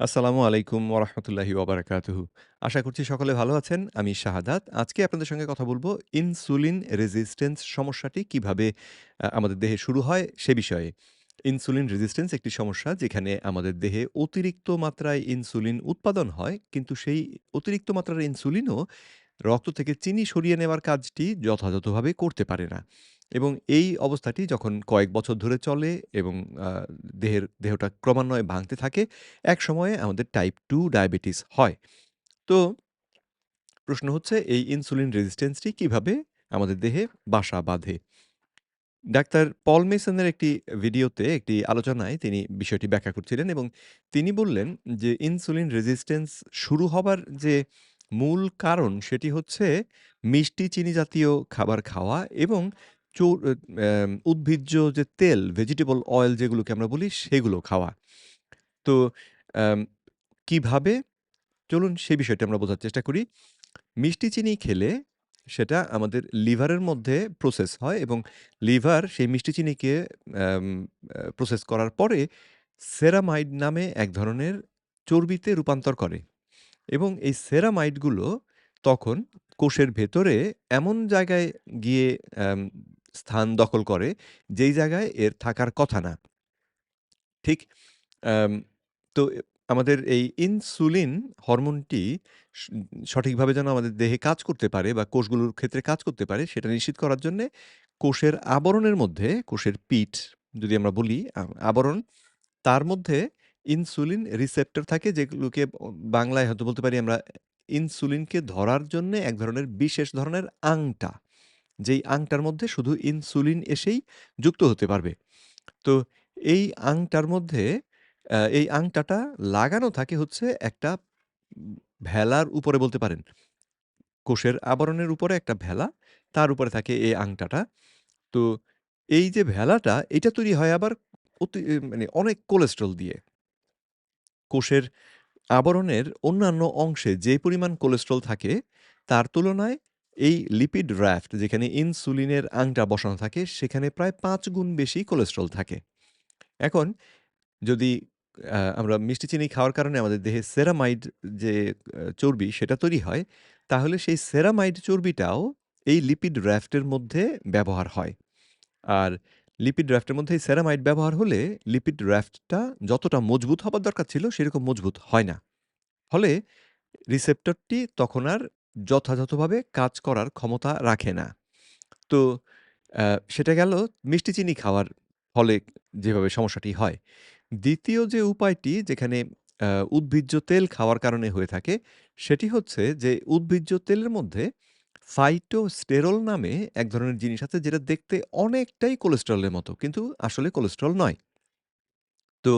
আসসালামু আলাইকুম ওরহমতুল্লাহি ওবারাকাতুহু। আশা করছি সকলে ভালো আছেন। আমি শাহাদাত। আজকে আপনাদের সঙ্গে কথা বলব ইনসুলিন রেজিস্ট্যান্স সমস্যাটি কীভাবে আমাদের দেহে শুরু হয় সে বিষয়ে। ইনসুলিন রেজিস্ট্যান্স একটি সমস্যা যেখানে আমাদের দেহে অতিরিক্ত মাত্রায় ইনসুলিন উৎপাদন হয়, কিন্তু সেই অতিরিক্ত মাত্রার ইনসুলিনও রক্ত থেকে চিনি সরিয়ে নেওয়ার কাজটি যথাযথভাবে করতে পারে না। এবং এই অবস্থাটি যখন কয়েক বছর ধরে চলে এবং দেহের দেহটা ক্রমান্বয়ে ভাঙতে থাকে, এক সময়ে আমাদের টাইপ টু ডায়াবেটিস হয়। তো প্রশ্ন হচ্ছে এই ইনসুলিন রেজিস্ট্যান্সটি কীভাবে আমাদের দেহে বাসা বাঁধে? ডাক্তার পল মেসনের একটি ভিডিওতে একটি আলোচনায় তিনি বিষয়টি ব্যাখ্যা করছিলেন এবং তিনি বললেন যে ইনসুলিন রেজিস্ট্যান্স শুরু হবার যে মূল কারণ সেটি হচ্ছে মিষ্টি চিনি জাতীয় খাবার খাওয়া এবং চৌ অ্যাম উদ্ভিজ্জ যে তেল ভেজিটেবল অয়েল যেগুলোকে আমরা বলি সেগুলো খাওয়া। তো কীভাবে? চলুন সে বিষয়টি আমরা বোঝার চেষ্টা করি। মিষ্টি চিনি খেলে সেটা আমাদের লিভারের মধ্যে প্রসেস হয় এবং লিভার সেই মিষ্টি চিনিকে প্রসেস করার পরে সেরামাইড নামে এক ধরনের চর্বিতে রূপান্তর করে এবং এই সেরামাইডগুলো তখন কোষের ভেতরে এমন জায়গায় গিয়ে স্থান দখল করে যেই জায়গায় এর থাকার কথা না। ঠিক তো আমাদের এই ইনসুলিন হরমোনটি সঠিকভাবে যেন আমাদের দেহে কাজ করতে পারে বা কোষগুলোর ক্ষেত্রে কাজ করতে পারে সেটা নিশ্চিত করার জন্যে কোষের আবরণের মধ্যে, কোষের পিঠ যদি আমরা বলি আবরণ, তার মধ্যে ইনসুলিন রিসেপ্টর থাকে যেগুলোকে বাংলায় হয়তো বলতে পারি আমরা ইনসুলিনকে ধরার জন্যে এক ধরনের বিশেষ ধরনের আংটা। যেই আংটার মধ্যে শুধু ইনসুলিন এসেই যুক্ত হতে পারবে। তো এই আংটার মধ্যে এই আংটাটা লাগানো থাকে হচ্ছে একটা ভেলার উপরে বলতে পারেন। কোষের আবরণের উপরে একটা ভেলা, তার উপরে থাকে এই আংটাটা। তো এই যে ভেলাটা এটা তৈরি হয় আবার অতি মানে অনেক কোলেস্ট্রল দিয়ে। কোষের আবরণের অন্যান্য অংশে যে পরিমাণ কোলেস্ট্রল থাকে তার তুলনায় এই লিপিড রাফট যেখানে ইনসুলিনের আংটা বসানো থাকে সেখানে প্রায় পাঁচ গুণ বেশি কোলেস্ট্রল থাকে। এখন যদি আমরা মিষ্টি চিনি খাওয়ার কারণে আমাদের দেহে সেরামাইড যে চর্বি সেটা তৈরি হয়, তাহলে সেই সেরামাইড চর্বিটাও এই লিপিড রাফটের মধ্যে ব্যবহার হয়। আর লিপিড রাফটের মধ্যে সেরামাইড ব্যবহার হলে লিপিড রাফটটা যতটা মজবুত হবার দরকার ছিল সেরকম মজবুত হয় না। ফলে রিসেপ্টরটি তখন আর যথাযথভাবে কাজ করার ক্ষমতা রাখে না। তো সেটা গেল মিষ্টি চিনি খাওয়ার ফলে যেভাবে সমস্যাটি হয়। দ্বিতীয় যে উপায়টি যেখানে উদ্ভিজ্জ তেল খাওয়ার কারণে হয়ে থাকে, সেটি হচ্ছে যে উদ্ভিজ্জ তেলের মধ্যে ফাইটোস্টেরল নামে এক ধরনের জিনিস আছে যেটা দেখতে অনেকটাই কোলেস্টেরলের মতো। কিন্তু আসলে কোলেস্টেরল নয়। তো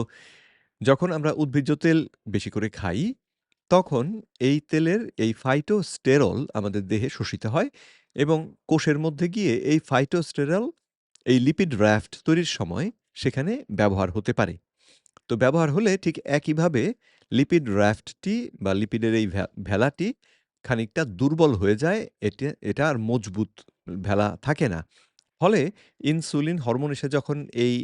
যখন আমরা উদ্ভিজ্জ তেল বেশি করে খাই, তখন এই তেলের এই ফাইটোস্টেরল আমাদের দেহে শোষিত হয় এবং কোষের মধ্যে গিয়ে এই ফাইটোস্টেরল এই লিপিড রাফট তৈরির সময় সেখানে ব্যবহার হতে পারে। তো ব্যবহার হলে ঠিক একইভাবে লিপিড রাফটটি বা লিপিডের এই ভেলাটি খানিকটা দুর্বল হয়ে যায়। এটে এটা আর মজবুত ভেলা থাকে না। ফলে ইনসুলিন হরমোন এসে যখন এই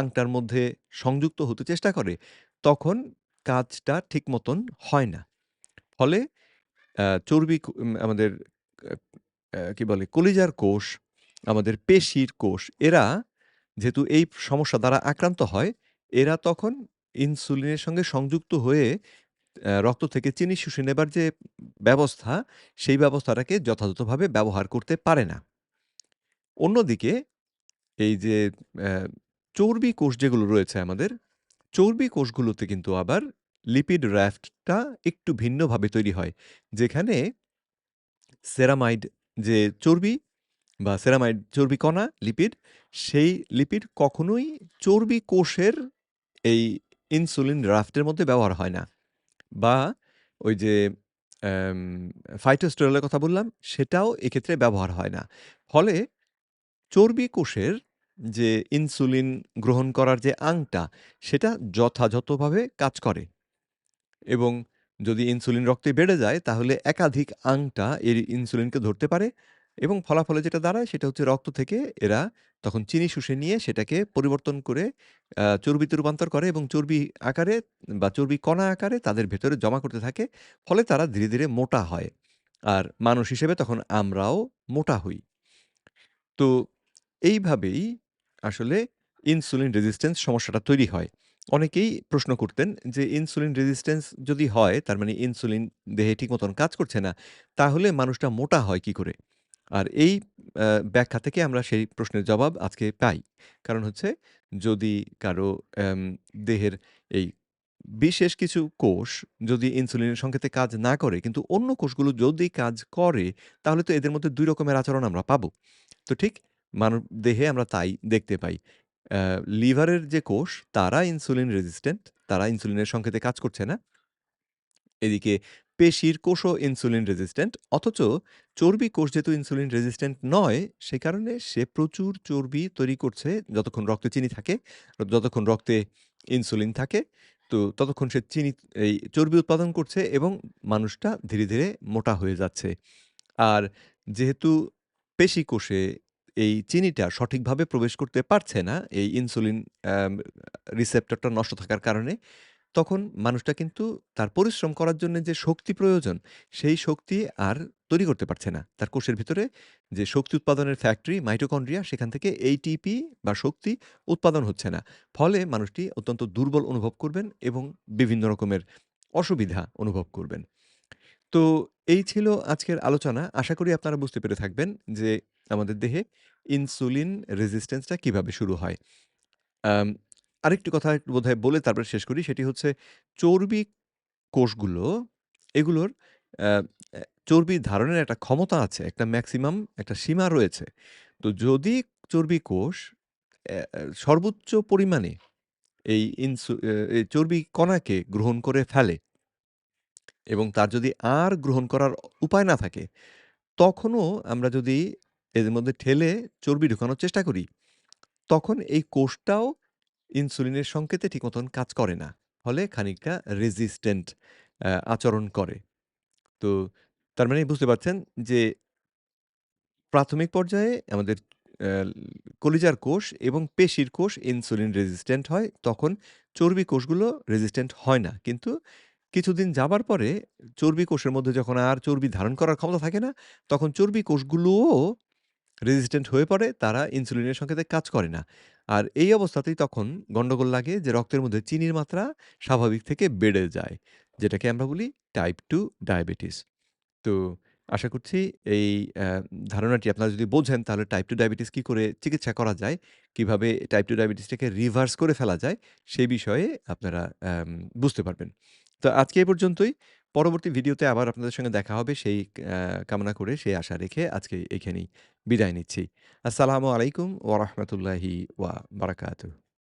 আংটার মধ্যে সংযুক্ত হতে চেষ্টা করে, তখন কাজটা ঠিক মতন হয় না। ফলে চর্বি আমাদের কি বলে? কলিজার কোষ, আমাদের পেশির কোষ এরা যেহেতু এই সমস্যা দ্বারা আক্রান্ত হয়, এরা তখন ইনসুলিনের সঙ্গে সংযুক্ত হয়ে রক্ত থেকে চিনি শুষে নেবার যে ব্যবস্থা, সেই ব্যবস্থাটাকে যথাযথভাবে ব্যবহার করতে পারে না। অন্যদিকে এই যে চর্বি কোষ যেগুলো রয়েছে আমাদের, চর্বি কোষগুলোতে কিন্তু আবার লিপিড রাফটটা একটু ভিন্নভাবে তৈরি হয়। যেখানে সেরামাইড যে চর্বি বা সেরামাইড চর্বি কণা, লিপিড, সেই লিপিড কখনোই চর্বি কোষের এই ইনসুলিন রাফটের মধ্যে ব্যবহার হয় না। বা ওই যে অ্যাম ফাইটোস্টেরল কথা বললাম, সেটাও এক্ষেত্রে ব্যবহার হয় না। ফলে চর্বি কোষের যে ইনসুলিন গ্রহণ করার যে আংটা, সেটা যথাযথভাবে কাজ করে। এবং যদি ইনসুলিন রক্তে বেড়ে যায় তাহলে একাধিক আংটা এর ইনসুলিনকে ধরতে পারে। এবং ফলাফলে যেটা দাঁড়ায় সেটা হচ্ছে রক্ত থেকে এরা তখন চিনি শুষে নিয়ে সেটাকে পরিবর্তন করে চর্বিতে রূপান্তর করে এবং চর্বি আকারে বা চর্বি কণা আকারে তাদের ভেতরে জমা করতে থাকে। ফলে তারা ধীরে, ধীরে মোটা হয়। আর মানুষ হিসেবে তখন আমরাও মোটা হই। তো এইভাবেই আসলে ইনসুলিন রেজিস্ট্যান্স সমস্যাটা তৈরি হয়। অনেকেই প্রশ্ন করতেন যে ইনসুলিন রেজিস্ট্যান্স যদি হয় তার মানে ইনসুলিন দেহে ঠিক মতন কাজ করছে না। তাহলে মানুষটা মোটা হয় কি করে? আর এই ব্যাখ্যা থেকে আমরা সেই প্রশ্নের জবাব আজকে পাই। কারণ হচ্ছে যদি কারও দেহের এই বিশেষ কিছু কোষ যদি ইনসুলিনের সংকেতে কাজ না করে কিন্তু অন্য কোষগুলো যদি কাজ করে তাহলে তো এদের মধ্যে ২ রকমের আচরণ আমরা পাবো। তো ঠিক মানব দেহে আমরা তাই দেখতে পাই। লিভারের যে কোষ তারা ইনসুলিন রেজিস্ট্যান্ট, তারা ইনসুলিনের সংকেতে কাজ করছে না। এদিকে পেশির কোষও ইনসুলিন রেজিস্ট্যান্ট। অথচ চর্বি কোষ যেহেতু ইনসুলিন রেজিস্ট্যান্ট নয়, সে কারণে সে প্রচুর চর্বি তৈরি করছে যতক্ষণ রক্তে চিনি থাকে, যতক্ষণ রক্তে ইনসুলিন থাকে। তো ততক্ষণ সে চিনি এই চর্বি উৎপাদন করছে এবং মানুষটা ধীরে, ধীরে মোটা হয়ে যাচ্ছে। আর যেহেতু পেশি কোষে এই চিনিটা সঠিকভাবে প্রবেশ করতে পারছে না, এই ইনসুলিন রিসেপ্টরটা নষ্ট থাকার কারণে, তখন মানুষটা কিন্তু তার পরিশ্রম করার জন্য যে শক্তি প্রয়োজন, সেই শক্তি আর তৈরি করতে পারছে না। তার কোষের ভিতরে যে শক্তি উৎপাদনের ফ্যাক্টরি মাইটোকন্ড্রিয়া সেখান থেকে এইটিপি বা শক্তি উৎপাদন হচ্ছে না। ফলে মানুষটি অত্যন্ত দুর্বল অনুভব করবেন এবং বিভিন্ন রকমের অসুবিধা অনুভব করবেন। তো এই ছিল আজকের আলোচনা। আশা করি আপনারা বুঝতে পেরে থাকবেন যে আমাদের দেহে ইনসুলিন রেজিস্ট্যান্স টা কীভাবে শুরু হয়। আরেকটি কথা বোধহয় বলে তারপরে শেষ করি। সেটি হচ্ছে চর্বি কোষগুলো এগুলোর চর্বি ধারণের একটা ক্ষমতা আছে। একটা ম্যাক্সিমাম একটা সীমা রয়েছে। তো যদি চর্বি কোষ সর্বোচ্চ পরিমাণে এই ইনসু এই চর্বি কণাকে গ্রহণ করে ফেলে এবং তার যদি আর গ্রহণ করার উপায় না থাকে, তখনও আমরা যদি এদের মধ্যে ঠেলে চর্বি ঢুকানোর চেষ্টা করি, তখন এই কোষটাও ইনসুলিনের সংকেতে ঠিক মতন কাজ করে না। ফলে খানিকটা রেজিস্ট্যান্ট আচরণ করে। তো তার মানে বুঝতে পারছেন যে প্রাথমিক পর্যায়ে আমাদের কলিজার কোষ এবং পেশির কোষ ইনসুলিন রেজিস্ট্যান্ট হয়। তখন চর্বি কোষগুলো রেজিস্ট্যান্ট হয় না। কিন্তু কিছুদিন যাবার পরে চর্বি কোষের মধ্যে যখন আর চর্বি ধারণ করার ক্ষমতা থাকে না, তখন চর্বি কোষগুলোও রেজিস্ট্যান্ট হয়ে পড়ে। তারা ইনসুলিনের সংকেতে কাজ করে না। আর এই অবস্থাতেই তখন গন্ডগোল লাগে যে রক্তের মধ্যে চিনির মাত্রা স্বাভাবিক থেকে বেড়ে যায়। যেটাকে আমরা বলি টাইপ টু ডায়াবেটিস। তো আশা করছি এই ধারণাটি আপনারা যদি বোঝেন তাহলে টাইপ টু ডায়াবেটিস কী করে চিকিৎসা করা যায়, কীভাবে টাইপ টু ডায়াবেটিসটাকে রিভার্স করে ফেলা যায়, সে বিষয়ে আপনারা বুঝতে পারবেন। তো আজকে এ পর্যন্তই। পরবর্তী ভিডিওতে আবার আপনাদের সঙ্গে দেখা হবে সেই কামনা করে, সেই আশা রেখে আজকে এখানেই বিদায় নিচ্ছি। আসসালামু আলাইকুম ওয়া বারাকাতুহু।